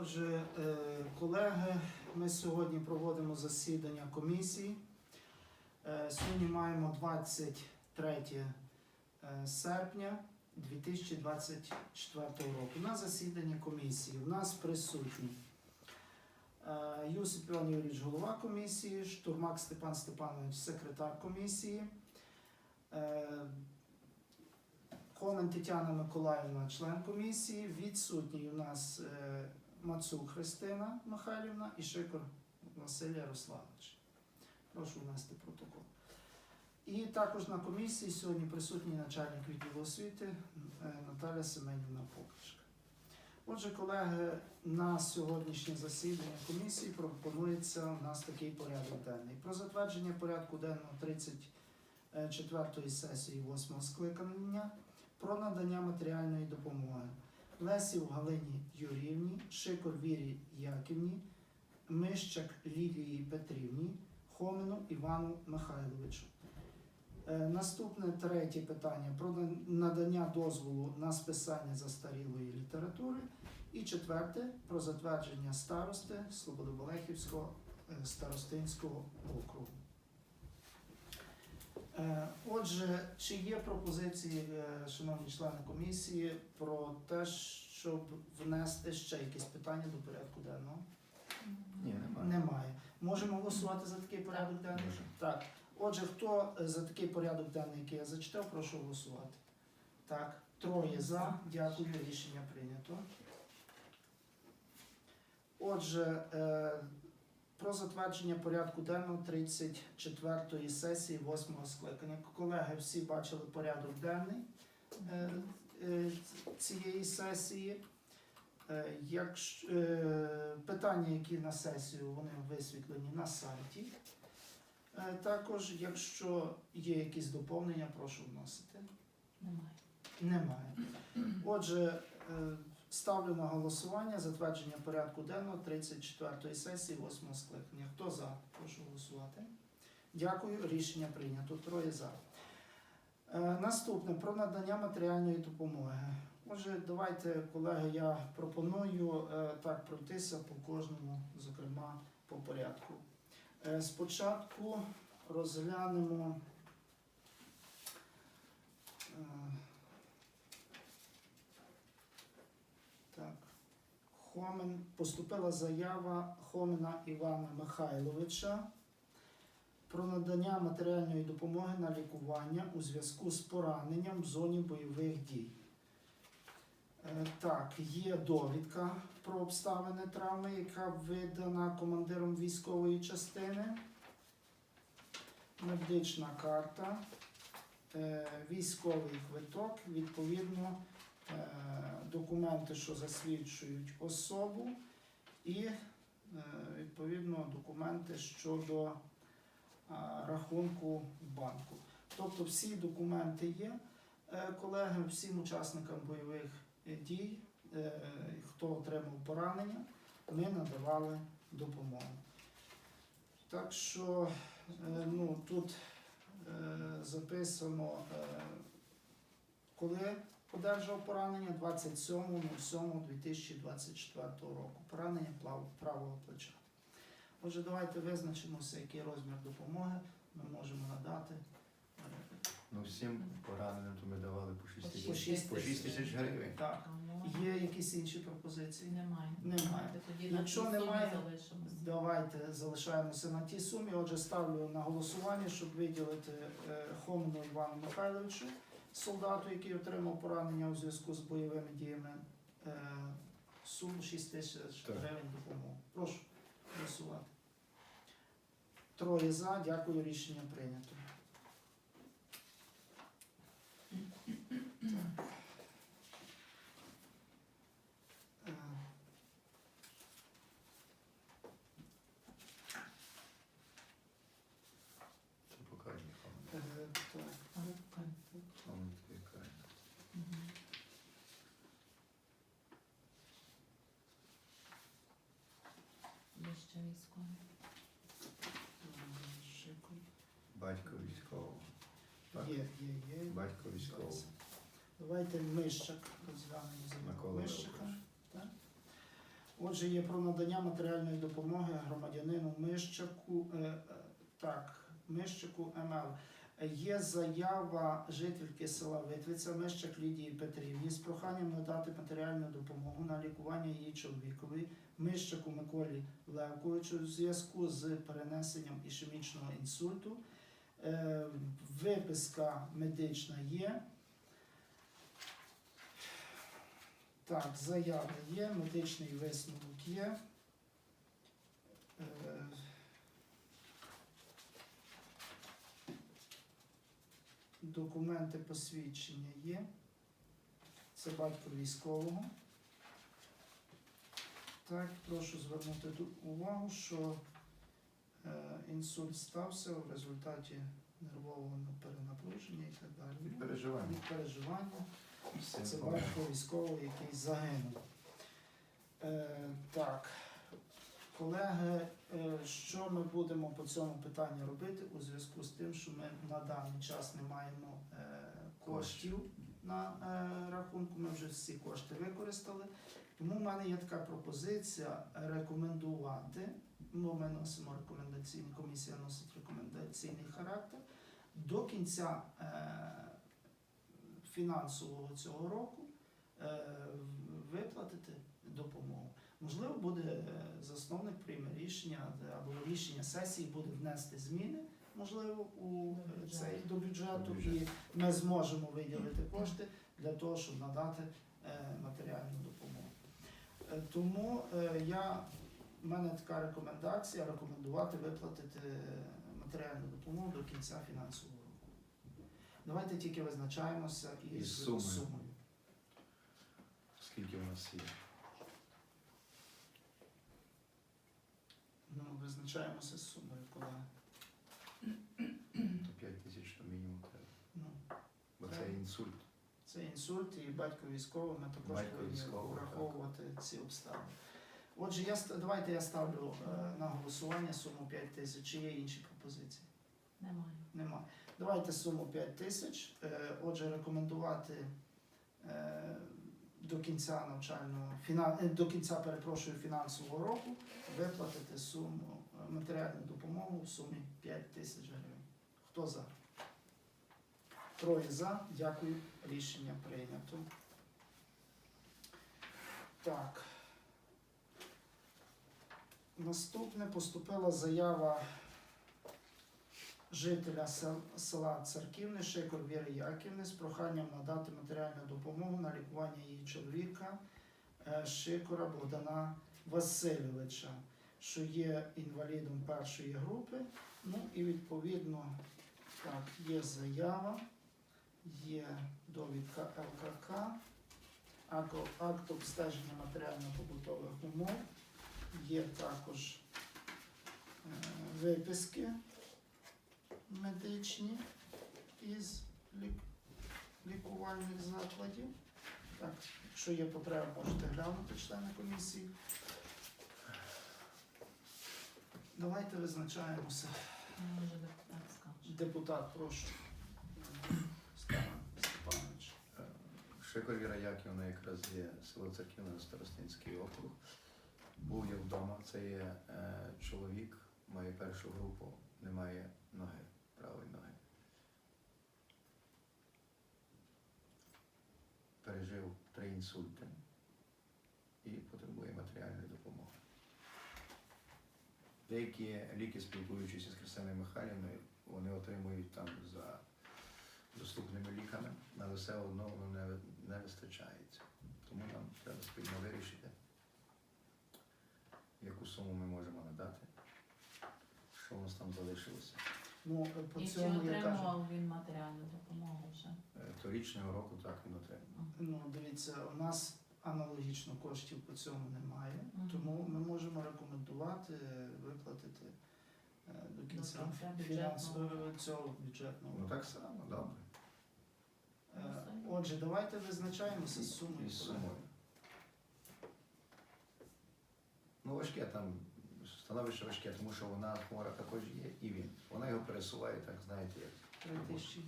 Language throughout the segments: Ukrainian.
Отже, е, колеги, ми сьогодні проводимо засідання комісії. Е, Сьогодні маємо 23 е, серпня 2024 року. На засідання комісії у нас присутні Юсип Іван Юрійович, голова комісії, Штурмак Степан Степанович, секретар комісії. Комен Тетяна Миколаївна, член комісії. Відсутній у нас Мацук Христина Михайлівна і Шикор Василь Ярославович. Прошу внести протокол. І також на комісії сьогодні присутній начальник відділу освіти е, Наталя Семенівна Покришка. Отже, колеги, на сьогоднішнє засідання комісії пропонується у нас такий порядок денний. Про затвердження порядку денного 34-ї сесії 8 скликання про надання матеріальної допомоги Лесів Галині Юріївні, Шикор Вірі Яківні, Мищак Лілії Петрівні, Хомину Івану Михайловичу. Е, Наступне третє питання про надання дозволу на списання застарілої літератури. І четверте про затвердження старости Слободобалехівського е, старостинського округу. Е, Отже, чи є пропозиції, е, шановні члени комісії, про те, щоб внести ще якісь питання до порядку денного? Ні, немає. Немає. Можемо голосувати за такий порядок денний? Може. Так. Отже, хто е, за такий порядок денний, який я зачитав, прошу голосувати. Так, троє за. Дякую, рішення прийнято. Отже, про затвердження порядку денного 34-ї сесії 8-го скликання. Колеги, всі бачили порядок денний е, е, цієї сесії. Е, Якщо питання, які на сесію, вони висвітлені на сайті. Також, якщо є якісь доповнення, прошу вносити. Немає. Немає. Отже, ставлю на голосування затвердження порядку денного 34-ї сесії 8 скликання. Хто за? Прошу голосувати. Дякую. Рішення прийнято. Троє за. Е, Наступне про надання матеріальної допомоги. Отже, давайте, колеги, я пропоную е, так пройтися по кожному, зокрема, по порядку. Е, Спочатку розглянемо. е, Так. Хомен. Поступила заява Хомина Івана Михайловича про надання матеріальної допомоги на лікування у зв'язку з пораненням в зоні бойових дій. Е, Так, є довідка про обставини травми, яка видана командиром військової частини. Медична карта, е, військовий квиток, відповідно, документи, що засвідчують особу, і е, відповідно документи щодо рахунку в банку. Тобто всі документи є. Е, Колеги, всім учасникам бойових е, дій, е, хто отримав поранення, ми надавали допомогу. Так що е, ну, тут е, записано, е, коли одержав поранення 27.07.2024 року. Поранення правого плеча. Отже, давайте визначимося, який розмір допомоги ми можемо надати. Ну всім пораненим то ми давали по 6 По тисяч. шість тисяч. По 6 тисяч гривень. Так, є якісь інші пропозиції? Немає. Немає. Тоді Якщо сумі немає, залишимося. Давайте залишаємося на тій сумі. Отже, ставлю на голосування, щоб виділити е, Хомину Івану Михайловичу, солдату, який отримав поранення у зв'язку з бойовими діями, е, суму 6 тисяч гривень допомоги. Прошу голосувати. Троє за. Дякую. Рішення прийнято. Так. Е, Це покажні е, хами. так. Рибка. Хами відвікає. Мгм. Батько військового. Так. Є, є, є. Батько військового. Давайте Мищак розглянемо Мищака. Так? Отже, є про надання матеріальної допомоги громадянину Мищаку, е, е, так, Мищаку МЛ. Е, Є заява жительки села Витвиця Мищак Лідії Петрівні з проханням надати матеріальну допомогу на лікування її чоловікові Мищаку Миколі Левковичу у зв'язку з перенесенням ішемічного інсульту. Е, Виписка медична є. Так, заява є, медичний висновок є. Е, Документи посвідчення є. Це батько військового. Так, прошу звернути увагу, що е, інсульт стався в результаті нервового перенапруження і так далі. Від переживання. Від переживання. Це батько військовий, який загинув. Е, так, колеги, е, що ми будемо по цьому питанню робити у зв'язку з тим, що ми на даний час не маємо е, коштів на е, рахунку, ми вже всі кошти використали. Тому в мене є така пропозиція рекомендувати. Ну, ми носимо рекомендаційний, комісія носить рекомендаційний характер. До кінця фінансового цього року виплатити допомогу. Можливо, буде е, засновник прийме рішення е, або рішення сесії буде внести зміни, можливо, у До е, цей до бюджету, До і ми зможемо виділити кошти для того, щоб надати матеріальну допомогу. Тому я в мене така рекомендація рекомендувати виплатити матеріальну допомогу до кінця фінансового року. Давайте тільки визначаємося із Із сумою. сумою. Скільки у нас є? Ну, визначаємося з сумою, коли То 5 тисяч то мінімум треба. ну, Бо Так. це інсульт. це інсульт і батько військовий, ми також Батько повинні військовий, враховувати ці обставини. Отже, я ст- давайте я ставлю е, на голосування суму 5 тисяч. Чи є інші пропозиції? Немає. Нема. Давайте суму 5 тисяч. Е, Отже, рекомендувати е, до кінця навчального е, до кінця перепрошую фінансового року виплатити суму е, матеріальну допомогу в сумі 5 тисяч гривень. Хто за? Троє за. Дякую. Рішення прийнято. Так. Наступне поступила заява жителя села Церківне Шикор Віри Яківни з проханням надати матеріальну допомогу на лікування її чоловіка е, Шикора Богдана Васильовича, що є інвалідом першої групи. Ну і відповідно так, є заява, є довідка ЛКК, акт- обстеження матеріально-побутових умов, є також е, виписки медичні із лік- лікувальних закладів. Так, якщо є потреба, можете глянути члени комісії. Давайте визначаємося. Може депутат скаже. Депутат, прошу. Степан Степанович. Шикор Віра Яківна якраз є село Церківне, Старостинський округ. Був я вдома. Це є е, чоловік, має першу групу, немає ноги, правої ноги. Пережив три інсульти і потребує матеріальної допомоги. Деякі ліки, спілкуючись з Христиною Михайлівною, вони отримують там за доступними ліками, але все одно воно не, не вистачається. Тому нам треба спільно вирішити, яку суму ми можемо надати, що у нас там залишилося. Ну, по І чи цьому я кажу. отримував він матеріальну допомогу вже? Е, Торічного року так він отримав. Ну, дивіться, у нас аналогічно коштів по цьому немає, Мгм. тому ми можемо рекомендувати е, виплатити е, до кінця кінця фінансового бюджетного. цього бюджетного. Ну так само, добре. Е, Отже, давайте визначаємося з сумою. Із сумою. Ну, важке там, становище важке, тому що вона хвора також є, і він. Вона його пересуває, так знаєте, як. Три тисячі.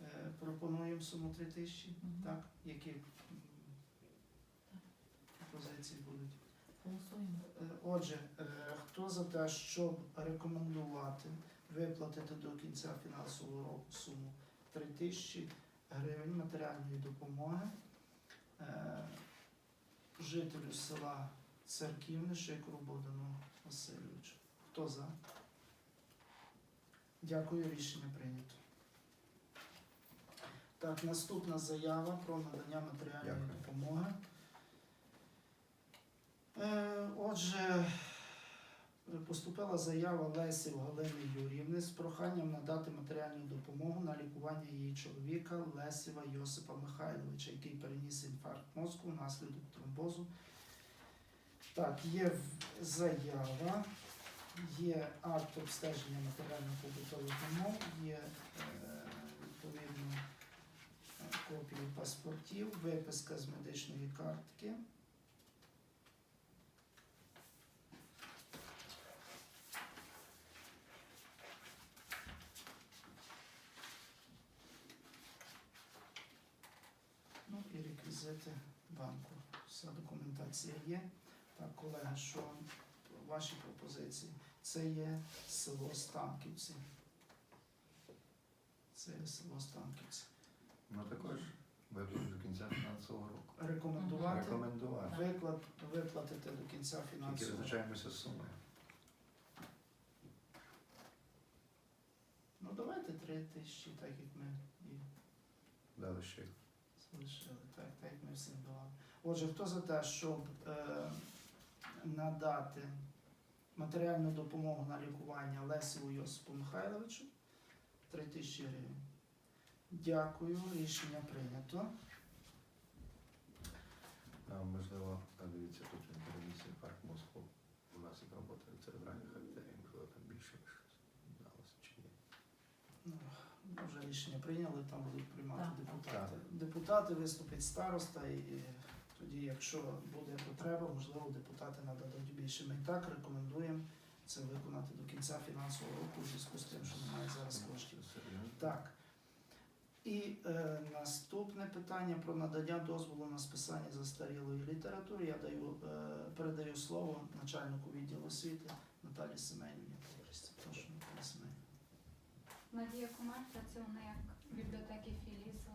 Е, Пропонуємо суму 3 тисячі. Мгм. Так, які м, пропозиції? Голосуємо. Е, Отже, е, хто за те, щоб рекомендувати виплатити до кінця фінансового року суму 3 тисячі гривень матеріальної допомоги е, жителю села Церківне Шикору Богдану Васильовичу? Хто за? Дякую, рішення прийнято. Так, наступна заява про надання матеріальної Дякую. допомоги. Е, Отже, поступила заява Лесі Галини Юрівни з проханням надати матеріальну допомогу на лікування її чоловіка Лесіва Йосипа Михайловича, який переніс інфаркт мозку внаслідок тромбозу. Так, є заява, є акт обстеження матеріально-побутових умов, є е, відповідно копії паспортів, виписка з медичної картки. Ну і реквізити банку. Вся документація є. Так, колега, що ваші пропозиції? Це є село Станківці. Це є село Станківці. Ну також виплати до кінця фінансового року. Рекомендувати Рекомендувати. виклад, виплатити до кінця Тільки фінансового. визначаємося з сумою. Ну давайте три тисячі, так як ми і Дали ще. залишили, так, так як ми всім давали. Отже, хто за те, щоб е, надати матеріальну допомогу на лікування Лесіву Йосипу Михайловичу 3 тисячі гривень. Дякую, рішення прийнято. А, можливо, а дивіться, тут він інфаркт мозку. У нас як робота церебральних артерій, можливо, там більше щось далося чи ні. Ну, Вже рішення прийняли, там будуть приймати Так. депутати. Депутати виступить староста, і тоді, якщо буде потреба, можливо, депутати нададуть більше. Ми і так рекомендуємо це виконати до кінця фінансового року, у зв'язку з тим, що немає зараз коштів. Так. І е, наступне питання про надання дозволу на списання застарілої літератури. Я даю, е, передаю слово начальнику відділу освіти Наталі Семенівні. Прошу, Наталі Семенівна. Надія Комар, працівник бібліотеки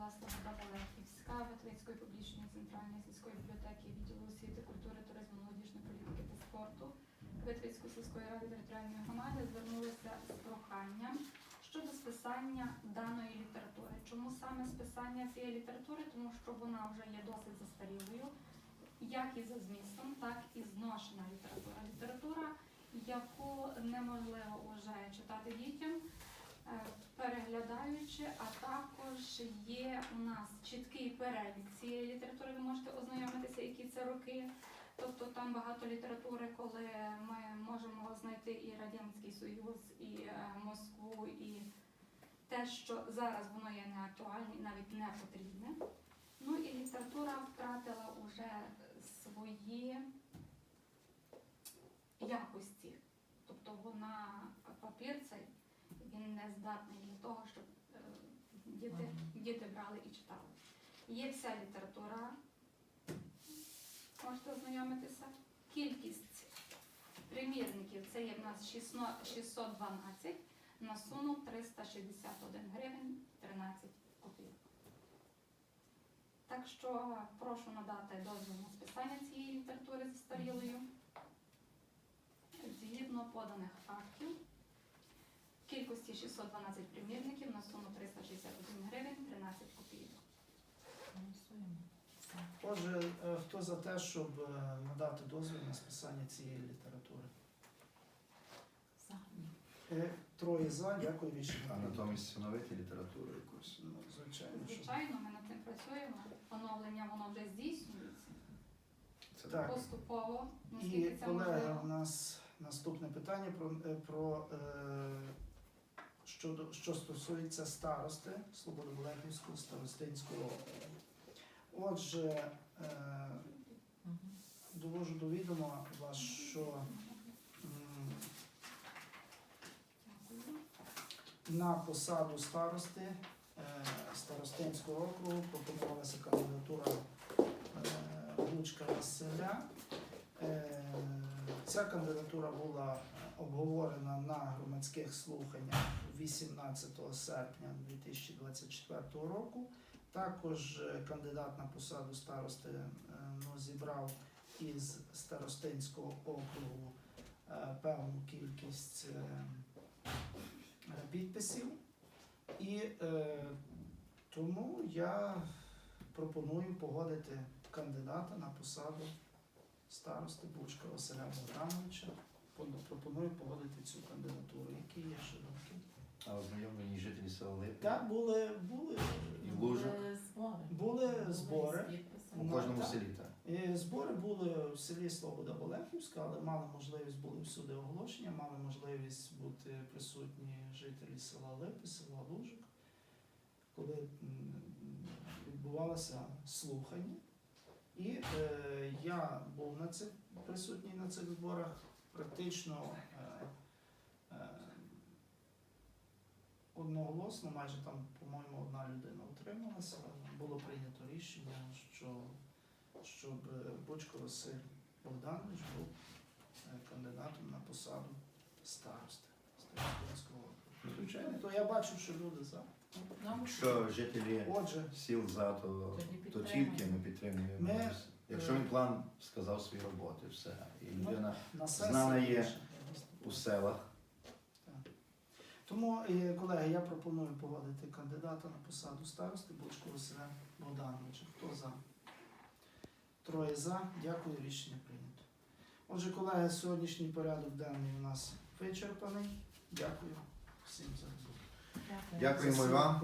села Слобода Лехівська, Ветвицької публічної центральної сільської бібліотеки відділу освіти, культури, туризму, молодіжної політики та спорту Ветвицької сільської ради територіальної громади звернулися з проханням щодо списання даної літератури. Чому саме списання цієї літератури? Тому що вона вже є досить застарілою, як і за змістом, так і зношена література. Література, яку неможливо вже читати дітям. Е, переглядаючи, а також є у нас чіткий перелік цієї літератури. Ви можете ознайомитися, які це роки. Тобто там багато літератури, коли ми можемо знайти і Радянський Союз, і е, Москву, і те, що зараз воно є не актуальне і навіть не потрібне. Ну і література втратила уже свої якості. Тобто вона папір цей він не здатний для того, щоб е, діти, діти брали і читали. Є вся література, можете ознайомитися. Кількість примірників це є в нас 612 на суму 361 гривень 13 копійок. Так що прошу надати дозвіл на списання цієї літератури застарілою. Згідно поданих актів, в кількості 612 примірників на суму 361 гривень 13 копійок. Отже, е, хто за те, щоб е, надати дозвіл на списання цієї літератури? За. Е, Троє за, дякую. А натомість встановити літературу якусь. Ну, звичайно, що. Звичайно, ми над цим працюємо. Оновлення воно вже здійснюється. Це Так. Поступово, І наскільки це колеги, у нас наступне питання про, е, про е, щодо, що стосується старости Слободолехівського старостинського округу. Отже, е, довожу до відома вас, що на посаду старости е, Старостинського округу пропонувалася кандидатура е, Василя. Е, Ця кандидатура була обговорена на громадських слуханнях 18 серпня 2024 року. Також е, кандидат на посаду старости е, ну, зібрав із старостинського округу е, певну кількість підписів. І е, тому я пропоную погодити кандидата на посаду старости Бучка Василя Богдановича. Пропоную погодити цю кандидатуру. Які є ще думки? А ознайомлені жителі села Липи. Так, були, були, І. Були збори. Були збори. У Ну, кожному так. селі так. І збори були в селі Слобода Болехівська, але мали можливість були всюди оголошення, мали можливість бути присутні жителі села Липи, села Лужик, коли м, відбувалося слухання. І е, я був на цих присутній на цих зборах практично е, е, одноголосно, майже там, по-моєму, одна людина утрималася. Було прийнято рішення, що щоб Бочко Василь Богданович був е, кандидатом на посаду старости Старостинського округу. Звичайно. То я бачу, що люди за. Нам Якщо жителі Отже, сіл за, то, то тільки ми підтримуємо. Ми, Якщо е, він план сказав свої роботи, все. І Ну, людина Знана є у селах. Тому, е, колеги, я пропоную погодити кандидата на посаду старости Бочкова Василя Богдановича. Хто за? Троє за. Дякую, рішення прийнято. Отже, колеги, сьогоднішній порядок денний у нас вичерпаний. Дякую всім за роботу. Дякую. Дякуємо вам.